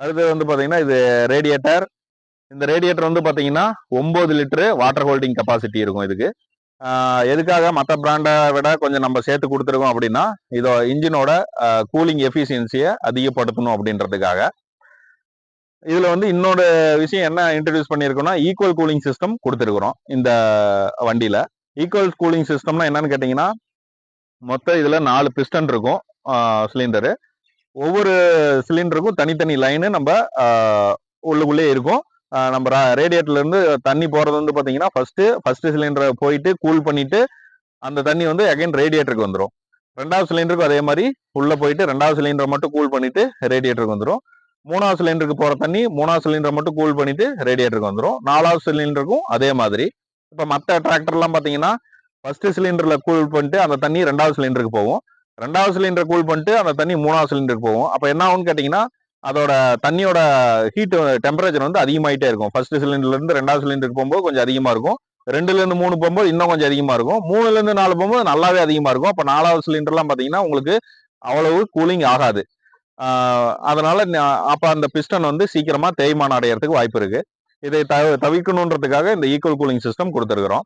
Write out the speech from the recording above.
அடுத்து வந்து பார்த்தீங்கன்னா இது ரேடியேட்டர் இந்த ரேடியேட்டர் வந்து பார்த்தீங்கன்னா ஒம்பது லிட்டரு வாட்டர் ஹோல்டிங் கெப்பாசிட்டி இருக்கும் இதுக்கு. எதுக்காக மற்ற பிராண்டை விட கொஞ்சம் நம்ம சேர்த்து கொடுத்துருக்கோம் அப்படின்னா இதோ இன்ஜினோட கூலிங் எஃபிஷியன்சியை அதிகப்படுத்தணும் அப்படின்றதுக்காக. இதில் வந்து இன்னொரு விஷயம் என்ன இன்ட்ரடியூஸ் பண்ணியிருக்கோம்னா ஈக்குவல் கூலிங் சிஸ்டம் கொடுத்துருக்குறோம் இந்த வண்டியில். ஈக்குவல் கூலிங் சிஸ்டம்னா என்னன்னு கேட்டிங்கன்னா மொத்தம் இதில் நாலு பிஸ்டன் இருக்கும் சிலிண்டரு ஒவ்வொரு சிலிண்டருக்கும் தனித்தனி லைனு நம்ம உள்ளுக்குள்ளே இருக்கும். நம்ம ரேடியேட்டர்ல இருந்து தண்ணி போறது வந்து பாத்தீங்கன்னா ஃபர்ஸ்ட் ஃபர்ஸ்ட் சிலிண்டரை போயிட்டு கூல் பண்ணிட்டு அந்த தண்ணி வந்து அகைன் ரேடியேட்டருக்கு வந்துடும் ரெண்டாவது சிலிண்டருக்கும் அதே மாதிரி உள்ள போயிட்டு ரெண்டாவது சிலிண்டரை மட்டும் கூல் பண்ணிட்டு ரேடியேட்டருக்கு வந்துடும் மூணாவது சிலிண்டருக்கு போற தண்ணி மூணாவது சிலிண்டரை மட்டும் கூல் பண்ணிட்டு ரேடியேட்டருக்கு வந்துடும் நாலாவது சிலிண்டருக்கும் அதே மாதிரி. இப்போ மற்ற டிராக்டர்லாம் பார்த்தீங்கன்னா ஃபர்ஸ்ட் சிலிண்டர்ல கூல் பண்ணிட்டு அந்த தண்ணி ரெண்டாவது சிலிண்டருக்கு போகும். ரெண்டாவது சிலிண்டர் கூல் பண்ணிட்டு அந்த தண்ணி மூணாவது சிலிண்டருக்கு போகும். அப்போ என்ன ஆகும்னு கேட்டிங்கன்னா அதோட தண்ணியோட ஹீட் டெம்பரேச்சர் வந்து அதிகமாகிட்டே இருக்கும். ஃபர்ஸ்ட் சிலிண்டர்லேருந்து ரெண்டாவது சிலிண்டருக்கு போகும்போது கொஞ்சம் அதிகமாக இருக்கும். ரெண்டுலேருந்து மூணு போகும்போது இன்னும் கொஞ்சம் அதிகமாக இருக்கும். மூணுலேருந்து நாலு போகும்போது நல்லாவே அதிகமாக இருக்கும். அப்போ நாலாவது சிலிண்டர்லாம் பார்த்தீங்கன்னா உங்களுக்கு அவ்வளவு கூலிங் ஆகாது. அதனால் அதனால அப்போ அந்த பிஸ்டன் வந்து சீக்கிரமாக தேய்மானம் அடையறதுக்கு வாய்ப்பு இருக்குது இதை தவ தவிர்க்கணுன்றதுக்காக இந்த ஈக்குவல் கூலிங் சிஸ்டம் கொடுத்துருக்குறோம்.